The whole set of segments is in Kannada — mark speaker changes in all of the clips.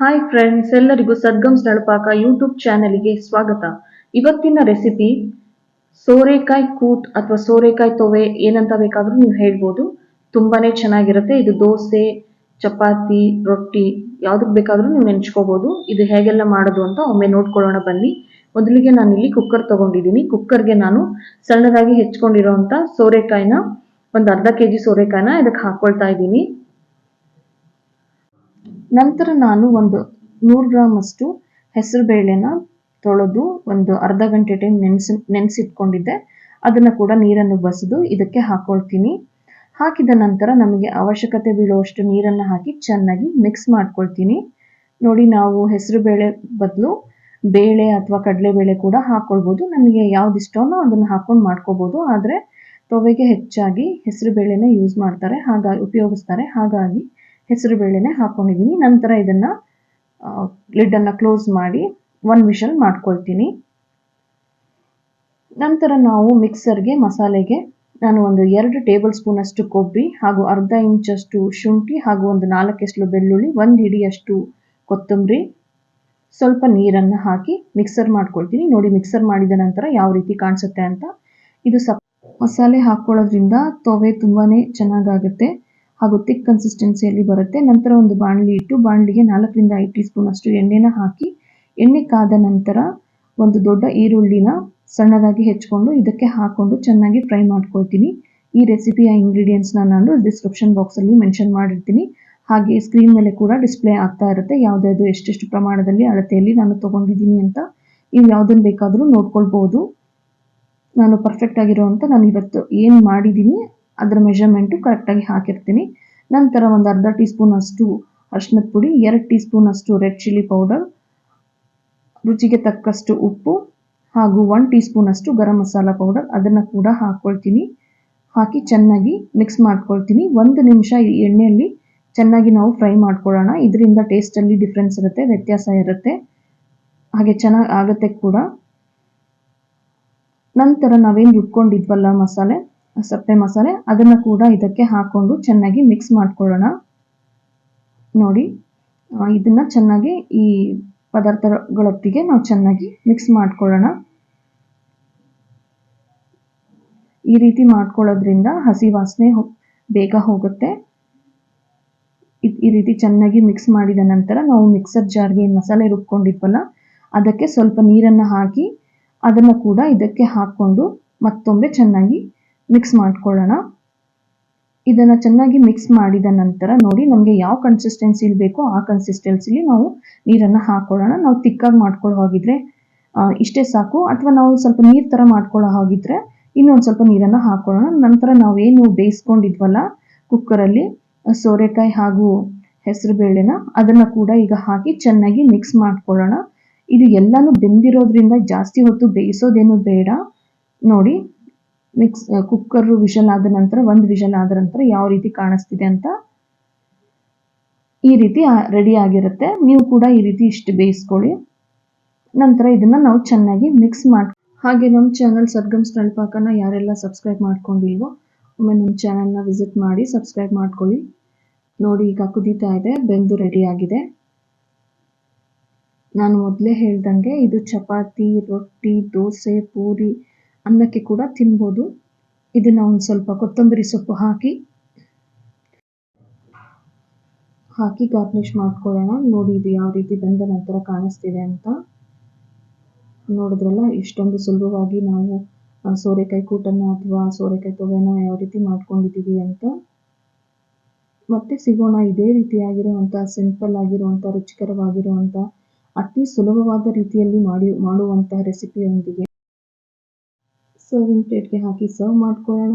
Speaker 1: ಹಾಯ್ ಫ್ರೆಂಡ್ಸ್ ಎಲ್ಲರಿಗೂ ಸದ್ಗಮ್ ಸಳಪಾಕ ಯೂಟ್ಯೂಬ್ ಚಾನೆಲ್ಗೆ ಸ್ವಾಗತ. ಇವತ್ತಿನ ರೆಸಿಪಿ ಸೋರೆಕಾಯಿ ಕೂಟ್ ಅಥವಾ ಸೋರೆಕಾಯಿ ತೊವೆ ಏನಂತ ಬೇಕಾದರೂ ನೀವು ಹೇಳ್ಬೋದು. ತುಂಬಾನೇ ಚೆನ್ನಾಗಿರುತ್ತೆ. ಇದು ದೋಸೆ, ಚಪಾತಿ, ರೊಟ್ಟಿ ಯಾವುದಕ್ಕೆ ಬೇಕಾದರೂ ನೀವು ನೆಂಚ್ಕೋಬೋದು ಇದು ಹೇಗೆಲ್ಲ ಮಾಡೋದು ಅಂತ ಒಮ್ಮೆ ನೋಡ್ಕೊಳ್ಳೋಣ ಬನ್ನಿ. ಮೊದಲಿಗೆ ನಾನು ಇಲ್ಲಿ ಕುಕ್ಕರ್ ತಗೊಂಡಿದ್ದೀನಿ. ಕುಕ್ಕರ್ಗೆ ನಾನು ಸಣ್ಣದಾಗಿ ಹೆಚ್ಕೊಂಡಿರೋಂಥ ಸೋರೆಕಾಯಿನ ಒಂದು ಅರ್ಧ ಕೆ ಜಿ ಸೋರೆಕಾಯಿನ ಇದಕ್ಕೆ ಹಾಕೊಳ್ತಾ ಇದ್ದೀನಿ. ನಂತರ ನಾನು ಒಂದು ನೂರು ಗ್ರಾಮಷ್ಟು ಹೆಸರು ಬೇಳೆನ ತೊಳೆದು ಒಂದು ಅರ್ಧ ಗಂಟೆ ಟೈಮ್ ನೆನೆಸಿ, ನೆನೆಸಿಟ್ಕೊಂಡಿದ್ದೆ. ಅದನ್ನು ಕೂಡ ನೀರನ್ನು ಬಸಿದು ಇದಕ್ಕೆ ಹಾಕ್ಕೊಳ್ತೀನಿ ಹಾಕಿದ ನಂತರ ನಮಗೆ ಅವಶ್ಯಕತೆ ಬೀಳುವಷ್ಟು ನೀರನ್ನು ಹಾಕಿ ಚೆನ್ನಾಗಿ ಮಿಕ್ಸ್ ಮಾಡ್ಕೊಳ್ತೀನಿ. ನೋಡಿ ನಾವು ಹೆಸರು ಬೇಳೆ ಬದಲು ಬೇಳೆ ಅಥವಾ ಕಡಲೆಬೇಳೆ ಕೂಡ ಹಾಕ್ಕೊಳ್ಬೋದು ನಮಗೆ ಯಾವ್ದು ಇಷ್ಟವೋ ಅದನ್ನು ಹಾಕೊಂಡು ಮಾಡ್ಕೋಬೋದು ಆದರೆ ತೊವೆಗೆ ಹೆಚ್ಚಾಗಿ ಹೆಸರು ಬೇಳೆನ ಯೂಸ್ ಮಾಡ್ತಾರೆ, ಹಾಗಾಗಿ, ಉಪಯೋಗಿಸ್ತಾರೆ. ಹಾಗಾಗಿ ಹೆಸರು ಬೇಳೆನೆ ಹಾಕೊಂಡಿದ್ದೀನಿ ನಂತರ ಇದನ್ನು ಲಿಡ್ಡನ್ನು ಕ್ಲೋಸ್ ಮಾಡಿ ಒಂದು ವಿಷಲ್ ಮಾಡ್ಕೊಳ್ತೀನಿ. ನಂತರ ನಾವು ಮಿಕ್ಸರ್ಗೆ ಮಸಾಲೆಗೆ ನಾನು ಒಂದು ಎರಡು ಟೇಬಲ್ ಸ್ಪೂನಷ್ಟು ಕೊಬ್ಬರಿ ಹಾಗೂ ಅರ್ಧ ಇಂಚಷ್ಟು ಶುಂಠಿ ಹಾಗೂ ಒಂದು ನಾಲ್ಕೆಷ್ಟು ಬೆಳ್ಳುಳ್ಳಿ, ಒಂದು ಹಿಡಿಯಷ್ಟು ಕೊತ್ತಂಬರಿ, ಸ್ವಲ್ಪ ನೀರನ್ನು ಹಾಕಿ ಮಿಕ್ಸರ್ ಮಾಡ್ಕೊಳ್ತೀನಿ. ನೋಡಿ ಮಿಕ್ಸರ್ ಮಾಡಿದ ನಂತರ ಯಾವ ರೀತಿ ಕಾಣಿಸುತ್ತೆ ಅಂತ. ಇದು ಸಪ್, ಮಸಾಲೆ ಹಾಕ್ಕೊಳ್ಳೋದ್ರಿಂದ ತೊವೆ ತುಂಬಾ ಚೆನ್ನಾಗಾಗುತ್ತೆ. ಹಾಗೂ ತಿಕ್ ಕನ್ಸಿಸ್ಟೆನ್ಸಿಯಲ್ಲಿ ಬರುತ್ತೆ. ನಂತರ ಒಂದು ಬಾಣಲಿ ಇಟ್ಟು ಬಾಣಲಿಗೆ ನಾಲ್ಕರಿಂದ ಐದು ಟೀ ಸ್ಪೂನ್ ಅಷ್ಟು ಎಣ್ಣೆನ ಹಾಕಿ, ಎಣ್ಣೆ ಕಾದ ನಂತರ ಒಂದು ದೊಡ್ಡ ಈರುಳ್ಳಿನ ಸಣ್ಣದಾಗಿ ಹೆಚ್ಕೊಂಡು ಇದಕ್ಕೆ ಹಾಕೊಂಡು ಚೆನ್ನಾಗಿ ಫ್ರೈ ಮಾಡ್ಕೊಳ್ತೀನಿ. ಈ ರೆಸಿಪಿಯ ಇಂಗ್ರೀಡಿಯೆಂಟ್ಸ್ನ ನಾನು ಡಿಸ್ಕ್ರಿಪ್ಷನ್ ಬಾಕ್ಸಲ್ಲಿ ಮೆನ್ಷನ್ ಮಾಡಿರ್ತೀನಿ. ಹಾಗೆ ಸ್ಕ್ರೀನ್ ಮೇಲೆ ಕೂಡ ಡಿಸ್ಪ್ಲೇ ಆಗ್ತಾ ಇರುತ್ತೆ. ಯಾವುದಾದ್ರು ಎಷ್ಟೆಷ್ಟು ಪ್ರಮಾಣದಲ್ಲಿ ಅಳತೆಯಲ್ಲಿ ನಾನು ತೊಗೊಂಡಿದ್ದೀನಿ ಅಂತ ನೀವು ಯಾವುದನ್ನು ಬೇಕಾದರೂ ನೋಡ್ಕೊಳ್ಬೋದು. ನಾನು ಪರ್ಫೆಕ್ಟ್ ಅಂತ ನಾನು ಇವತ್ತು ಏನು ಮಾಡಿದ್ದೀನಿ ಅದರ ಮೆಷರ್ಮೆಂಟು ಕರೆಕ್ಟಾಗಿ ಹಾಕಿರ್ತೀನಿ. ನಂತರ ಒಂದು ಅರ್ಧ ಟೀ ಸ್ಪೂನ್ ಅಷ್ಟು ಅರಿಶಿನದ ಪುಡಿ, ಎರಡು ಟೀ ಸ್ಪೂನ್ ಅಷ್ಟು ರೆಡ್ ಚಿಲ್ಲಿ ಪೌಡರ್ ರುಚಿಗೆ ತಕ್ಕಷ್ಟು ಉಪ್ಪು ಹಾಗೂ ಒನ್ ಟೀ ಸ್ಪೂನ್ ಅಷ್ಟು ಗರಂ ಮಸಾಲ ಪೌಡರ್ ಅದನ್ನು ಕೂಡ ಹಾಕ್ಕೊಳ್ತೀನಿ ಹಾಕಿ ಚೆನ್ನಾಗಿ ಮಿಕ್ಸ್ ಮಾಡ್ಕೊಳ್ತೀನಿ. ಒಂದು ನಿಮಿಷ ಈ ಎಣ್ಣೆಯಲ್ಲಿ ಚೆನ್ನಾಗಿ ನಾವು ಫ್ರೈ ಮಾಡ್ಕೊಳ್ಳೋಣ. ಇದರಿಂದ ಟೇಸ್ಟಲ್ಲಿ ಡಿಫ್ರೆನ್ಸ್ ಇರುತ್ತೆ, ವ್ಯತ್ಯಾಸ ಇರುತ್ತೆ. ಹಾಗೆ ಚೆನ್ನಾಗಿ ಆಗುತ್ತೆ ಕೂಡ. ನಂತರ ನಾವೇನು ರುಬ್ಕೊಂಡಿದ್ವಲ್ಲ ಮಸಾಲೆ? ಸಪ್ಪೆ ಮಸಾಲೆ ಅದನ್ನು ಕೂಡ ಇದಕ್ಕೆ ಹಾಕೊಂಡು ಚೆನ್ನಾಗಿ ಮಿಕ್ಸ್ ಮಾಡ್ಕೊಳ್ಳೋಣ. ನೋಡಿ ಇದನ್ನು ಚೆನ್ನಾಗಿ ಈ ಪದಾರ್ಥಗಳೊಟ್ಟಿಗೆ ನಾವು ಚೆನ್ನಾಗಿ ಮಿಕ್ಸ್ ಮಾಡ್ಕೊಳ್ಳೋಣ. ಈ ರೀತಿ ಮಾಡ್ಕೊಳ್ಳೋದ್ರಿಂದ ಹಸಿ ವಾಸನೆ ಬೇಗ ಹೋಗುತ್ತೆ. ಈ ರೀತಿ ಚೆನ್ನಾಗಿ ಮಿಕ್ಸ್ ಮಾಡಿದ ನಂತರ ನಾವು ಮಿಕ್ಸರ್ ಜಾರ್ಗೆ ಮಸಾಲೆ ರುಬ್ಕೊಂಡಿದ್ವಲ್ಲ, ಅದಕ್ಕೆ ಸ್ವಲ್ಪ ನೀರನ್ನು ಹಾಕಿ ಅದನ್ನು ಕೂಡ ಇದಕ್ಕೆ ಹಾಕ್ಕೊಂಡು ಮತ್ತೊಮ್ಮೆ ಚೆನ್ನಾಗಿ ಮಿಕ್ಸ್ ಮಾಡ್ಕೊಳ್ಳೋಣ. ಇದನ್ನು ಚೆನ್ನಾಗಿ ಮಿಕ್ಸ್ ಮಾಡಿದ ನಂತರ ನೋಡಿ ನಮಗೆ ಯಾವ ಕನ್ಸಿಸ್ಟೆನ್ಸಿಲಿ ಬೇಕೋ ಆ ಕನ್ಸಿಸ್ಟೆನ್ಸಿಲಿ ನಾವು ನೀರನ್ನು ಹಾಕ್ಕೊಳ್ಳೋಣ ನಾವು ತಿಕ್ಕಾಗಿ ಮಾಡ್ಕೊಳ್ಳೋ ಹಾಗಿದ್ರೆ ಇಷ್ಟೇ ಸಾಕು. ಅಥವಾ ನಾವು ಸ್ವಲ್ಪ ನೀರು ಥರ ಮಾಡ್ಕೊಳ್ಳೋ ಹಾಗಿದ್ರೆ ಇನ್ನೊಂದು ಸ್ವಲ್ಪ ನೀರನ್ನು ಹಾಕ್ಕೊಳ್ಳೋಣ ನಂತರ ನಾವೇನು ಬೇಯಿಸ್ಕೊಂಡಿದ್ವಲ್ಲ ಕುಕ್ಕರಲ್ಲಿ ಸೋರೆಕಾಯಿ ಹಾಗೂ ಹೆಸರು ಬೇಳೆನ ಅದನ್ನು ಕೂಡ ಈಗ ಹಾಕಿ ಚೆನ್ನಾಗಿ ಮಿಕ್ಸ್ ಮಾಡ್ಕೊಳ್ಳೋಣ. ಇದು ಎಲ್ಲನೂ ಬೆಂದಿರೋದ್ರಿಂದ ಜಾಸ್ತಿ ಹೊತ್ತು ಬೇಯಿಸೋದೇನು ಬೇಡ. ನೋಡಿ ಮಿಕ್ಸ್ ಕುಕ್ಕರ್ ವಿಷನ್ ಆದ ನಂತರ, ಒಂದು ವಿಷನ್ ಆದ ನಂತರ ಯಾವ ರೀತಿ ಕಾಣಿಸ್ತಿದೆ ಅಂತ ಈ ರೀತಿ ರೆಡಿ ಆಗಿರುತ್ತೆ. ನೀವು ಕೂಡ ಈ ರೀತಿ ಇಷ್ಟು ಬೇಯಿಸ್ಕೊಳ್ಳಿ. ನಂತರ ಇದನ್ನ ನಾವು ಚೆನ್ನಾಗಿ ಮಿಕ್ಸ್ ಮಾಡಿ ಹಾಗೆ ನಮ್ಮ ಚಾನಲ್ ಸರ್ಗಮ್ ಸ್ಟೈಲ್ ಪಾಕನ ಯಾರೆಲ್ಲ ಸಬ್ಸ್ಕ್ರೈಬ್ ಮಾಡ್ಕೊಂಡಿಲ್ವೋ, ಒಮ್ಮೆ ನಮ್ಮ ಚಾನಲ್ನ ವಿಸಿಟ್ ಮಾಡಿ ಸಬ್ಸ್ಕ್ರೈಬ್ ಮಾಡ್ಕೊಳ್ಳಿ. ನೋಡಿ, ಈಗ ಕುದೀತಾ ಇದೆ, ಬೆಂದು ರೆಡಿ ಆಗಿದೆ. ನಾನು ಮೊದಲೇ ಹೇಳ್ದಂಗೆ ಇದು ಚಪಾತಿ, ರೊಟ್ಟಿ, ದೋಸೆ, ಪೂರಿ ಅನ್ನಕ್ಕೆ ಕೂಡ ತಿನ್ಬೋದು. ಇದನ್ನ ಒಂದು ಸ್ವಲ್ಪ ಕೊತ್ತಂಬರಿ ಸೊಪ್ಪು ಹಾಕಿ ಹಾಕಿ ಗಾರ್ನಿಶ್ ಮಾಡ್ಕೊಳ್ಳೋಣ. ನೋಡಿ ಇದು ಯಾವ ರೀತಿ ಬಂದ ನಂತರ ಕಾಣಿಸ್ತಿದೆ ಅಂತ. ನೋಡಿದ್ರಲ್ಲ ಇಷ್ಟೊಂದು ಸುಲಭವಾಗಿ ನಾವು ಸೋರೆಕಾಯಿ ಕೂಟನ ಅಥವಾ ಸೋರೆಕಾಯಿ ತೊಗೆನ ಯಾವ ರೀತಿ ಮಾಡ್ಕೊಂಡಿದ್ದೀವಿ ಅಂತ. ಮತ್ತೆ ಸಿಗೋಣ, ಇದೇ ರೀತಿಯಾಗಿರುವಂಥ ಸಿಂಪಲ್ ಆಗಿರುವಂಥ ರುಚಿಕರವಾಗಿರುವಂಥ ಅತಿ ಸುಲಭವಾದ ರೀತಿಯಲ್ಲಿ ಮಾಡಿ ಮಾಡುವಂತಹ ರೆಸಿಪಿಯೊಂದಿಗೆ ಸರ್ವಿಂಗ್ ಪ್ಲೇಟ್ಗೆ ಹಾಕಿ ಸರ್ವ್ ಮಾಡ್ಕೊಳ್ಳೋಣ.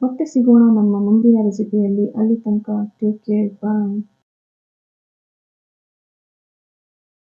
Speaker 1: ಮತ್ತೆ ಸಿಗೋಣ ನಮ್ಮ ಮುಂದಿನ ರೆಸಿಪಿಯಲ್ಲಿ ಅಲ್ಲಿ. ತನಕ ಟೇಕ್ ಕೇರ್ ಬಾಯ್